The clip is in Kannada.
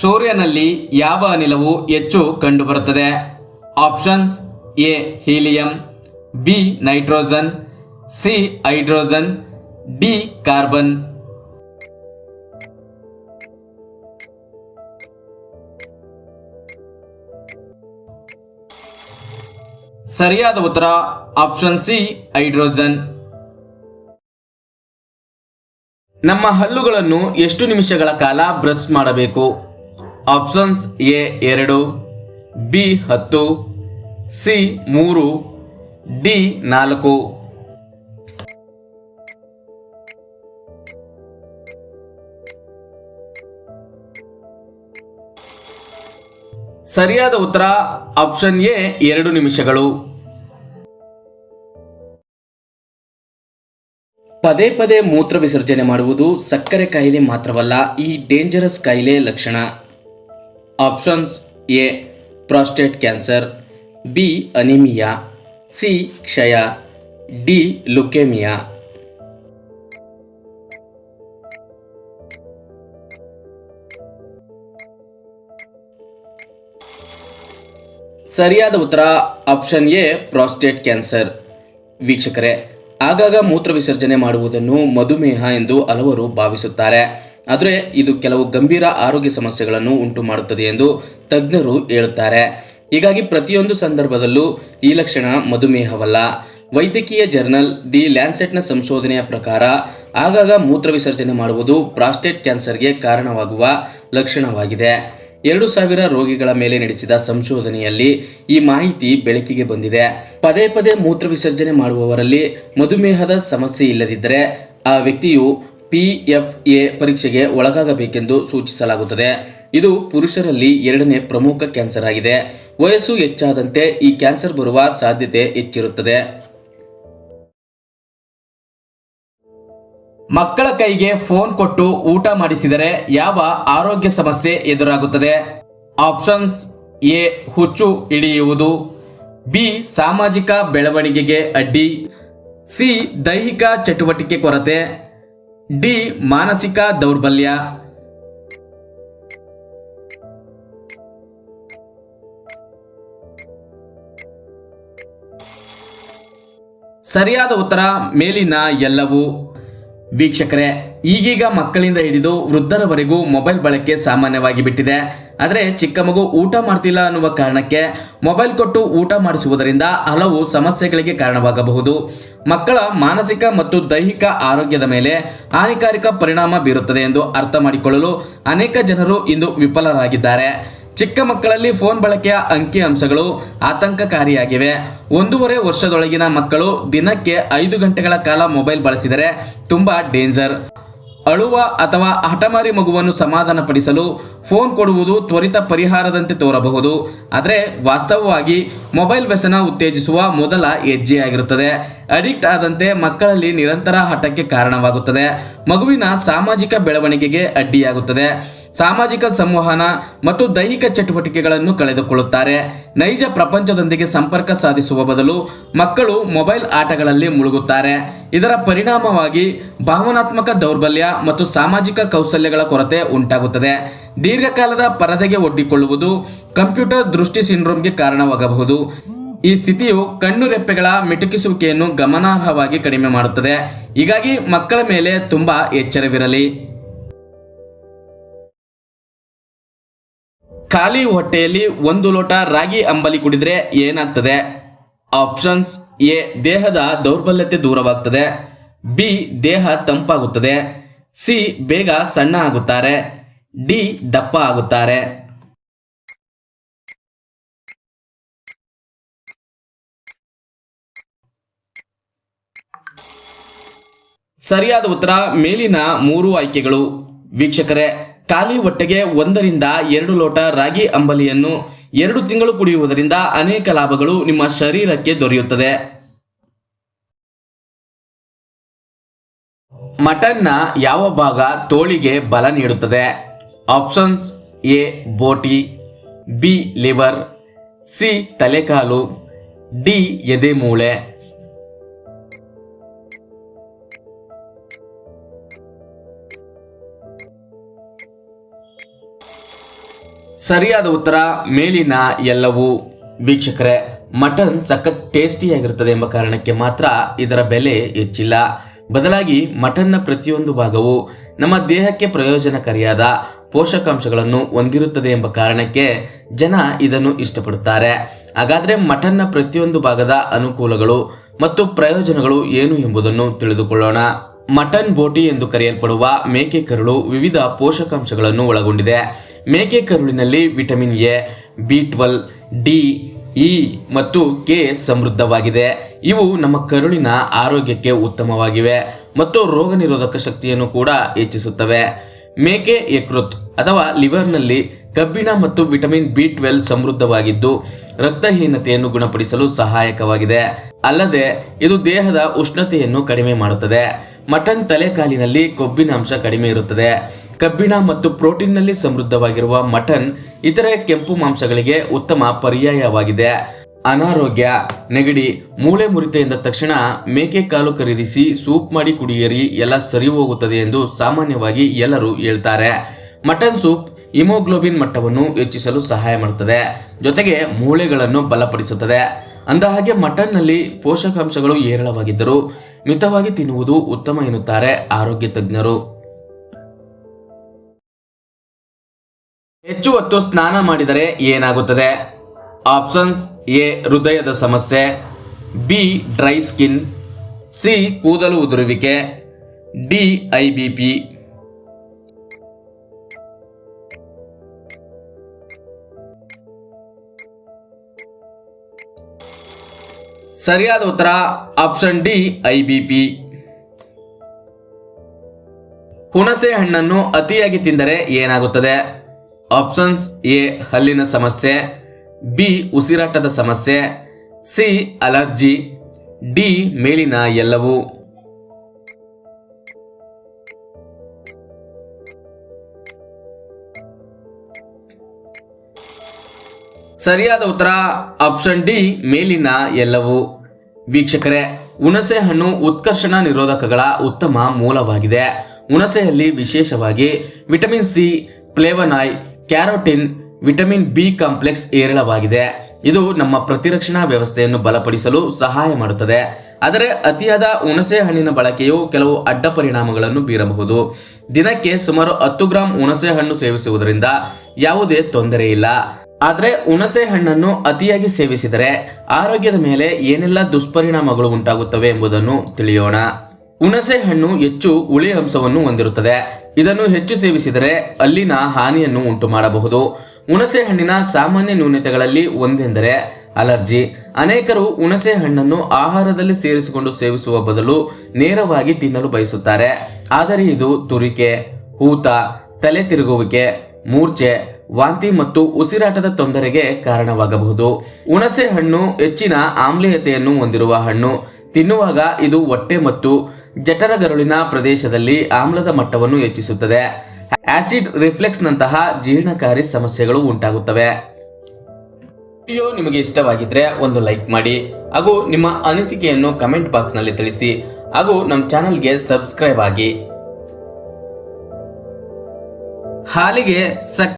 ಸೂರ್ಯನಲ್ಲಿ ಯಾವ ಅನಿಲವು ಹೆಚ್ಚು ಕಂಡುಬರುತ್ತದೆ? Options A, helium, B, nitrogen, C, hydrogen, D, carbon. ಸರಿಯಾದ ಉತ್ತರ, ಆಪ್ಷನ್ ಸಿ, ಹೈಡ್ರೋಜನ್. ನಮ್ಮ ಹಲ್ಲುಗಳನ್ನು ಎಷ್ಟು ನಿಮಿಷಗಳ ಕಾಲ ಬ್ರಷ್ ಮಾಡಬೇಕು? ಆಪ್ಷನ್ಸ್ ಎ ಎರಡು ಬಿ ಹತ್ತು ಸಿ ಮೂರು ಡಿ ನಾಲ್ಕು. ಸರಿಯಾದ ಉತ್ತರ ಆಪ್ಷನ್ ಎ ಎರಡು ನಿಮಿಷಗಳು. ಪದೇ ಪದೇ ಮೂತ್ರ ವಿಸರ್ಜನೆ ಮಾಡುವುದು ಸಕ್ಕರೆ ಕಾಯಿಲೆ ಮಾತ್ರವಲ್ಲ, ಈ ಡೇಂಜರಸ್ ಕಾಯಿಲೆ ಲಕ್ಷಣ. Options A prostate cancer B anemia C ಕ್ಷಯ ಡಿ ಲುಕೇಮಿಯಾ ಸರಿಯಾದ ಉತ್ತರ ಆಪ್ಷನ್ ಎ ಪ್ರಾಸ್ಟೇಟ್ ಕ್ಯಾನ್ಸರ್ ವೀಕ್ಷಕರೇ, ಆಗಾಗ ಮೂತ್ರ ವಿಸರ್ಜನೆ ಮಾಡುವುದನ್ನು ಮಧುಮೇಹ ಎಂದು ಹಲವರು ಭಾವಿಸುತ್ತಾರೆ. ಆದರೆ ಇದು ಕೆಲವು ಗಂಭೀರ ಆರೋಗ್ಯ ಸಮಸ್ಯೆಗಳನ್ನು ಉಂಟು ಮಾಡುತ್ತದೆ ಎಂದು ತಜ್ಞರು ಹೇಳುತ್ತಾರೆ ಹೀಗಾಗಿ ಪ್ರತಿಯೊಂದು ಸಂದರ್ಭದಲ್ಲೂ ಈ ಲಕ್ಷಣ ಮಧುಮೇಹವಲ್ಲ. ವೈದ್ಯಕೀಯ ಜರ್ನಲ್ ದಿ ಲ್ಯಾನ್ಸೆಟ್ನ ಸಂಶೋಧನೆಯ ಪ್ರಕಾರ ಆಗಾಗ ಮೂತ್ರ ವಿಸರ್ಜನೆ ಮಾಡುವುದು ಪ್ರಾಸ್ಟೇಟ್ ಕ್ಯಾನ್ಸರ್ಗೆ ಕಾರಣವಾಗುವ ಲಕ್ಷಣವಾಗಿದೆ. ಎರಡು ಸಾವಿರ ರೋಗಿಗಳ ಮೇಲೆ ನಡೆಸಿದ ಸಂಶೋಧನೆಯಲ್ಲಿ ಈ ಮಾಹಿತಿ ಬೆಳಕಿಗೆ ಬಂದಿದೆ. ಪದೇ ಪದೇ ಮೂತ್ರ ವಿಸರ್ಜನೆ ಮಾಡುವವರಲ್ಲಿ ಮಧುಮೇಹದ ಸಮಸ್ಯೆ ಇಲ್ಲದಿದ್ದರೆ ಆ ವ್ಯಕ್ತಿಯು ಪಿ ಎಫ್ ಎ ಪರೀಕ್ಷೆಗೆ ಒಳಗಾಗಬೇಕೆಂದು ಸೂಚಿಸಲಾಗುತ್ತದೆ. ಇದು ಪುರುಷರಲ್ಲಿ ಎರಡನೇ ಪ್ರಮುಖ ಕ್ಯಾನ್ಸರ್ ಆಗಿದೆ. ವಯಸ್ಸು ಹೆಚ್ಚಾದಂತೆ ಈ ಕ್ಯಾನ್ಸರ್ ಬರುವ ಸಾಧ್ಯತೆ ಹೆಚ್ಚಿರುತ್ತದೆ. ಮಕ್ಕಳ ಕೈಗೆ ಫೋನ್ ಕೊಟ್ಟು ಊಟ ಮಾಡಿಸಿದರೆ ಯಾವ ಆರೋಗ್ಯ ಸಮಸ್ಯೆ ಎದುರಾಗುತ್ತದೆ? ಆಪ್ಷನ್ಸ್ ಎ, ಹುಚ್ಚು ಹಿಡಿಯುವುದು. ಬಿ, ಸಾಮಾಜಿಕ ಬೆಳವಣಿಗೆಗೆ ಅಡ್ಡಿ. ಸಿ, ದೈಹಿಕ ಚಟುವಟಿಕೆ ಕೊರತೆ. ಡಿ ಮಾನಸಿಕ ದೌರ್ಬಲ್ಯ. ಸರಿಯಾದ ಉತ್ತರ ಮೇಲಿನ ಎಲ್ಲವೂ. ವೀಕ್ಷಕರೇ, ಈಗೀಗ ಮಕ್ಕಳಿಂದ ಹಿಡಿದು ವೃದ್ಧರವರೆಗೂ ಮೊಬೈಲ್ ಬಳಕೆ ಸಾಮಾನ್ಯವಾಗಿ ಬಿಟ್ಟಿದೆ. ಆದರೆ ಚಿಕ್ಕ ಮಗು ಊಟ ಮಾಡ್ತಿಲ್ಲ ಅನ್ನುವ ಕಾರಣಕ್ಕೆ ಮೊಬೈಲ್ ಕೊಟ್ಟು ಊಟ ಮಾಡಿಸುವುದರಿಂದ ಹಲವು ಸಮಸ್ಯೆಗಳಿಗೆ ಕಾರಣವಾಗಬಹುದು. ಮಕ್ಕಳ ಮಾನಸಿಕ ಮತ್ತು ದೈಹಿಕ ಆರೋಗ್ಯದ ಮೇಲೆ ಹಾನಿಕಾರಕ ಪರಿಣಾಮ ಬೀರುತ್ತದೆ ಎಂದು ಅರ್ಥ ಮಾಡಿಕೊಳ್ಳಲು ಅನೇಕ ಜನರು ಇಂದು ವಿಫಲರಾಗಿದ್ದಾರೆ. ಚಿಕ್ಕ ಮಕ್ಕಳಲ್ಲಿ ಫೋನ್ ಬಳಕೆಯ ಅಂಕಿ ಅಂಶಗಳು ಆತಂಕಕಾರಿಯಾಗಿವೆ. ಒಂದೂವರೆ ವರ್ಷದೊಳಗಿನ ಮಕ್ಕಳು ದಿನಕ್ಕೆ ಐದು ಗಂಟೆಗಳ ಕಾಲ ಮೊಬೈಲ್ ಬಳಸಿದರೆ ತುಂಬಾ ಡೇಂಜರ್. ಅಳುವ ಅಥವಾ ಹಠಮಾರಿ ಮಗುವನ್ನು ಸಮಾಧಾನಪಡಿಸಲು ಫೋನ್ ಕೊಡುವುದು ತ್ವರಿತ ಪರಿಹಾರದಂತೆ ತೋರಬಹುದು. ಆದರೆ ವಾಸ್ತವವಾಗಿ ಮೊಬೈಲ್ ವ್ಯಸನ ಉತ್ತೇಜಿಸುವ ಮೊದಲ ಹೆಜ್ಜೆಯಾಗಿರುತ್ತದೆ. ಅಡಿಕ್ಟ್ ಆದಂತೆ ಮಕ್ಕಳಲ್ಲಿ ನಿರಂತರ ಹಠಕ್ಕೆ ಕಾರಣವಾಗುತ್ತದೆ. ಮಗುವಿನ ಸಾಮಾಜಿಕ ಬೆಳವಣಿಗೆಗೆ ಅಡ್ಡಿಯಾಗುತ್ತದೆ. ಸಾಮಾಜಿಕ ಸಂವಹನ ಮತ್ತು ದೈಹಿಕ ಚಟುವಟಿಕೆಗಳನ್ನು ಕಳೆದುಕೊಳ್ಳುತ್ತಾರೆ. ನೈಜ ಪ್ರಪಂಚದೊಂದಿಗೆ ಸಂಪರ್ಕ ಸಾಧಿಸುವ ಬದಲು ಮಕ್ಕಳು ಮೊಬೈಲ್ ಆಟಗಳಲ್ಲಿ ಮುಳುಗುತ್ತಾರೆ. ಇದರ ಪರಿಣಾಮವಾಗಿ ಭಾವನಾತ್ಮಕ ದೌರ್ಬಲ್ಯ ಮತ್ತು ಸಾಮಾಜಿಕ ಕೌಶಲ್ಯಗಳ ಕೊರತೆ ಉಂಟಾಗುತ್ತದೆ. ದೀರ್ಘಕಾಲದ ಪರದೆಗೆ ಒಡ್ಡಿಕೊಳ್ಳುವುದು ಕಂಪ್ಯೂಟರ್ ದೃಷ್ಟಿ ಸಿಂಡ್ರೋಮ್ಗೆ ಕಾರಣವಾಗಬಹುದು. ಈ ಸ್ಥಿತಿಯು ಕಣ್ಣು ರೆಪ್ಪೆಗಳ ಮಿಟುಕಿಸುವಿಕೆಯನ್ನು ಗಮನಾರ್ಹವಾಗಿ ಕಡಿಮೆ ಮಾಡುತ್ತದೆ. ಹೀಗಾಗಿ ಮಕ್ಕಳ ಮೇಲೆ ತುಂಬಾ ಎಚ್ಚರವಿರಲಿ. ಖಾಲಿ ಹೊಟ್ಟೆಯಲ್ಲಿ ಒಂದು ಲೋಟ ರಾಗಿ ಅಂಬಲಿ ಕುಡಿದ್ರೆ ಏನಾಗ್ತದೆ? ಆಪ್ಷನ್ಸ್ ಎ, ದೇಹದ ದೌರ್ಬಲ್ಯತೆ ದೂರವಾಗ್ತದೆ. ಬಿ, ದೇಹ ತಂಪಾಗುತ್ತದೆ. ಸಿ, ಬೇಗ ಸಣ್ಣ ಆಗುತ್ತಾರೆ. ಡಿ, ದಪ್ಪ ಆಗುತ್ತಾರೆ. ಸರಿಯಾದ ಉತ್ತರ ಮೇಲಿನ ಮೂರು ಆಯ್ಕೆಗಳು. ವೀಕ್ಷಕರೇ ಖಾಲಿ ಹೊಟ್ಟೆಗೆ ಒಂದರಿಂದ ಎರಡು ಲೋಟ ರಾಗಿ ಅಂಬಲಿಯನ್ನು ಎರಡು ತಿಂಗಳು ಕುಡಿಯುವುದರಿಂದ ಅನೇಕ ಲಾಭಗಳು ನಿಮ್ಮ ಶರೀರಕ್ಕೆ ದೊರೆಯುತ್ತದೆ. ಮಟನ್ನ ಯಾವ ಭಾಗ ತೋಳಿಗೆ ಬಲ ನೀಡುತ್ತದೆ? ಆಪ್ಷನ್ಸ್ ಎ, ಬೋಟಿ, ಬಿ, ಲಿವರ್, ಸಿ, ತಲೆಕಾಲು, ಡಿ ಎದೆಮೂಳೆ ಸರಿಯಾದ ಉತ್ತರ, ಮೇಲಿನ ಎಲ್ಲವೂ ವೀಕ್ಷಕರೇ, ಮಟನ್ ಸಖತ್ ಟೇಸ್ಟಿಯಾಗಿರುತ್ತದೆ ಎಂಬ ಕಾರಣಕ್ಕೆ ಮಾತ್ರ ಇದರ ಬೆಲೆ ಹೆಚ್ಚಿಲ್ಲ. ಬದಲಾಗಿ ಮಟನ್ನ ಪ್ರತಿಯೊಂದು ಭಾಗವು ನಮ್ಮ ದೇಹಕ್ಕೆ ಪ್ರಯೋಜನಕಾರಿಯಾದ ಪೋಷಕಾಂಶಗಳನ್ನು ಹೊಂದಿರುತ್ತದೆ ಎಂಬ ಕಾರಣಕ್ಕೆ ಜನ ಇದನ್ನು ಇಷ್ಟಪಡುತ್ತಾರೆ. ಹಾಗಾದ್ರೆ ಮಟನ್ನ ಪ್ರತಿಯೊಂದು ಭಾಗದ ಅನುಕೂಲಗಳು ಮತ್ತು ಪ್ರಯೋಜನಗಳು ಏನು ಎಂಬುದನ್ನು ತಿಳಿದುಕೊಳ್ಳೋಣ. ಮಟನ್ ಬೋಟಿ ಎಂದು ಕರೆಯಲ್ಪಡುವ ಮೇಕೆ ಕರುಳು ವಿವಿಧ ಪೋಷಕಾಂಶಗಳನ್ನು ಒಳಗೊಂಡಿದೆ. ಮೇಕೆ ಕರುಳಿನಲ್ಲಿ vitamin A B twelve D, E ಮತ್ತು ಕೆ ಸಮೃದ್ಧವಾಗಿದೆ. ಇವು ನಮ್ಮ ಕರುಳಿನ ಆರೋಗ್ಯಕ್ಕೆ ಉತ್ತಮವಾಗಿವೆ ಮತ್ತು ರೋಗ ನಿರೋಧಕ ಶಕ್ತಿಯನ್ನು ಕೂಡ ಹೆಚ್ಚಿಸುತ್ತವೆ. ಮೇಕೆ ಯಕೃತ್ ಅಥವಾ ಲಿವರ್ನಲ್ಲಿ ಕಬ್ಬಿಣ ಮತ್ತು ವಿಟಮಿನ್ ಬಿ ಟ್ವೆಲ್ ಸಮೃದ್ಧವಾಗಿದ್ದು, ರಕ್ತಹೀನತೆಯನ್ನು ಗುಣಪಡಿಸಲು ಸಹಾಯಕವಾಗಿದೆ. ಅಲ್ಲದೆ, ಇದು ದೇಹದ ಉಷ್ಣತೆಯನ್ನು ಕಡಿಮೆ ಮಾಡುತ್ತದೆ. ಮಟನ್ ತಲೆಕಾಲಿನಲ್ಲಿ ಕೊಬ್ಬಿನಾಂಶ ಕಡಿಮೆ ಇರುತ್ತದೆ. ಕಬ್ಬಿಣ ಮತ್ತು ಪ್ರೋಟೀನ್ನಲ್ಲಿ ಸಮೃದ್ಧವಾಗಿರುವ ಮಟನ್ ಇತರೆ ಕೆಂಪು ಮಾಂಸಗಳಿಗೆ ಉತ್ತಮ ಪರ್ಯಾಯವಾಗಿದೆ. ಅನಾರೋಗ್ಯ, ನೆಗಡಿ, ಮೂಳೆ ಮುರಿತ ಎಂದ ತಕ್ಷಣ ಮೇಕೆ ಕಾಲು ಖರೀದಿಸಿ ಸೂಪ್ ಮಾಡಿ ಕುಡಿಯಿರಿ, ಎಲ್ಲ ಸರಿ ಹೋಗುತ್ತದೆ ಎಂದು ಸಾಮಾನ್ಯವಾಗಿ ಎಲ್ಲರೂ ಹೇಳ್ತಾರೆ. ಮಟನ್ ಸೂಪ್ ಹಿಮೋಗ್ಲೋಬಿನ್ ಮಟ್ಟವನ್ನು ಹೆಚ್ಚಿಸಲು ಸಹಾಯ ಮಾಡುತ್ತದೆ, ಜೊತೆಗೆ ಮೂಳೆಗಳನ್ನು ಬಲಪಡಿಸುತ್ತದೆ. ಅಂದಹಾಗೆ ಮಟನ್ನಲ್ಲಿ ಪೋಷಕಾಂಶಗಳು ಹೇರಳವಾಗಿದ್ದರೂ ಮಿತವಾಗಿ ತಿನ್ನುವುದು ಉತ್ತಮ ಎನ್ನುತ್ತಾರೆ ಆರೋಗ್ಯ ತಜ್ಞರು. ಹೆಚ್ಚು ಹೊತ್ತು ಸ್ನಾನ ಮಾಡಿದರೆ ಏನಾಗುತ್ತದೆ? ಆಪ್ಷನ್ಸ್ ಎ, ಹೃದಯದ ಸಮಸ್ಯೆ, ಬಿ, ಡ್ರೈ ಸ್ಕಿನ್, ಸಿ, ಕೂದಲು ಉದುರುವಿಕೆ, ಡಿ, ಐ ಬಿ ಪಿ. ಸರಿಯಾದ ಉತ್ತರ, option D, I B P. ಹುಣಸೆ ಹಣ್ಣನ್ನು ಅತಿಯಾಗಿ ತಿಂದರೆ ಏನಾಗುತ್ತದೆ? ಆಪ್ಷನ್ಸ್ ಎ ಹಲ್ಲಿನ ಸಮಸ್ಯೆ. ಬಿ ಉಸಿರಾಟದ ಸಮಸ್ಯೆ. C allergy. ಡಿ ಮೇಲಿನ ಎಲ್ಲವೂ. ಸರಿಯಾದ ಉತ್ತರ ಆಪ್ಷನ್ ಡಿ ಮೇಲಿನ ಎಲ್ಲವೂ. ವೀಕ್ಷಕರೇ, ಹುಣಸೆ ಹಣ್ಣು ಉತ್ಕರ್ಷಣ ನಿರೋಧಕಗಳ ಉತ್ತಮ ಮೂಲವಾಗಿದೆ. ಹುಣಸೆಯಲ್ಲಿ ವಿಶೇಷವಾಗಿ vitamin C flavonoid carotene vitamin B complex ಹೇರಳವಾಗಿದೆ. ಇದು ನಮ್ಮ ಪ್ರತಿರಕ್ಷಣಾ ವ್ಯವಸ್ಥೆಯನ್ನು ಬಲಪಡಿಸಲು ಸಹಾಯ ಮಾಡುತ್ತದೆ. ಆದರೆ ಅತಿಯಾದ ಹುಣಸೆ ಹಣ್ಣಿನ ಬಳಕೆಯು ಕೆಲವು ಅಡ್ಡ ಪರಿಣಾಮಗಳನ್ನು ಬೀರಬಹುದು. ದಿನಕ್ಕೆ ಸುಮಾರು ಹತ್ತು ಗ್ರಾಂ ಹುಣಸೆ ಹಣ್ಣು ಸೇವಿಸುವುದರಿಂದ ಯಾವುದೇ ತೊಂದರೆ ಇಲ್ಲ. ಆದರೆ ಹುಣಸೆ ಹಣ್ಣನ್ನು ಅತಿಯಾಗಿ ಸೇವಿಸಿದರೆ ಆರೋಗ್ಯದ ಮೇಲೆ ಏನೆಲ್ಲ ದುಷ್ಪರಿಣಾಮಗಳು ಉಂಟಾಗುತ್ತವೆ ಎಂಬುದನ್ನು ತಿಳಿಯೋಣ. ಹುಣಸೆ ಹಣ್ಣು ಹೆಚ್ಚು ಹುಳಿ ಅಂಶವನ್ನು ಹೊಂದಿರುತ್ತದೆ. ಇದನ್ನು ಹೆಚ್ಚು ಸೇವಿಸಿದರೆ ಅಲ್ಲಿನ ಹಾನಿಯನ್ನು ಉಂಟು ಮಾಡಬಹುದು ಹುಣಸೆ ಹಣ್ಣಿನ ಸಾಮಾನ್ಯ ನ್ಯೂನತೆಗಳಲ್ಲಿ ಒಂದೆಂದರೆ ಅಲರ್ಜಿ. ಅನೇಕರು ಹುಣಸೆ ಹಣ್ಣನ್ನು ಆಹಾರದಲ್ಲಿ ಸೇರಿಸಿಕೊಂಡು ಸೇವಿಸುವ ಬದಲು ನೇರವಾಗಿ ತಿನ್ನಲು ಬಯಸುತ್ತಾರೆ. ಆದರೆ ಇದು ತುರಿಕೆ, ಊತ, ತಲೆ ತಿರುಗುವಿಕೆ, ಮೂರ್ಛೆ, ವಾಂತಿ ಮತ್ತು ಉಸಿರಾಟದ ತೊಂದರೆಗೆ ಕಾರಣವಾಗಬಹುದು. ಹುಣಸೆ ಹಣ್ಣು ಹೆಚ್ಚಿನ ಆಮ್ಲೀಯತೆಯನ್ನು ಹೊಂದಿರುವ ಹಣ್ಣು. ತಿನ್ನುವಾಗ ಇದು ಹೊಟ್ಟೆ ಮತ್ತು ಜಠರಗರುಳಿನ ಪ್ರದೇಶದಲ್ಲಿ ಆಮ್ಲದ ಮಟ್ಟವನ್ನು ಹೆಚ್ಚಿಸುತ್ತದೆ. ಆಸಿಡ್ ರಿಫ್ಲೆಕ್ಸ್ ನಂತಹ ಜೀರ್ಣಕಾರಿ ಸಮಸ್ಯೆಗಳು ಉಂಟಾಗುತ್ತವೆ. ವಿಡಿಯೋ ನಿಮಗೆ ಇಷ್ಟವಾಗಿದ್ರೆ ಒಂದು ಲೈಕ್ ಮಾಡಿ. ಹಾಗೂ ನಿಮ್ಮ ಅನಿಸಿಕೆಯನ್ನು ಕಮೆಂಟ್ ಬಾಕ್ಸ್ನಲ್ಲಿ ತಿಳಿಸಿ. ಹಾಗೂ ನಮ್ಮ ಚಾನಲ್ಗೆ ಸಬ್ಸ್ಕ್ರೈಬ್ ಆಗಿ. ಹಾಲಿಗೆ ಸಕ್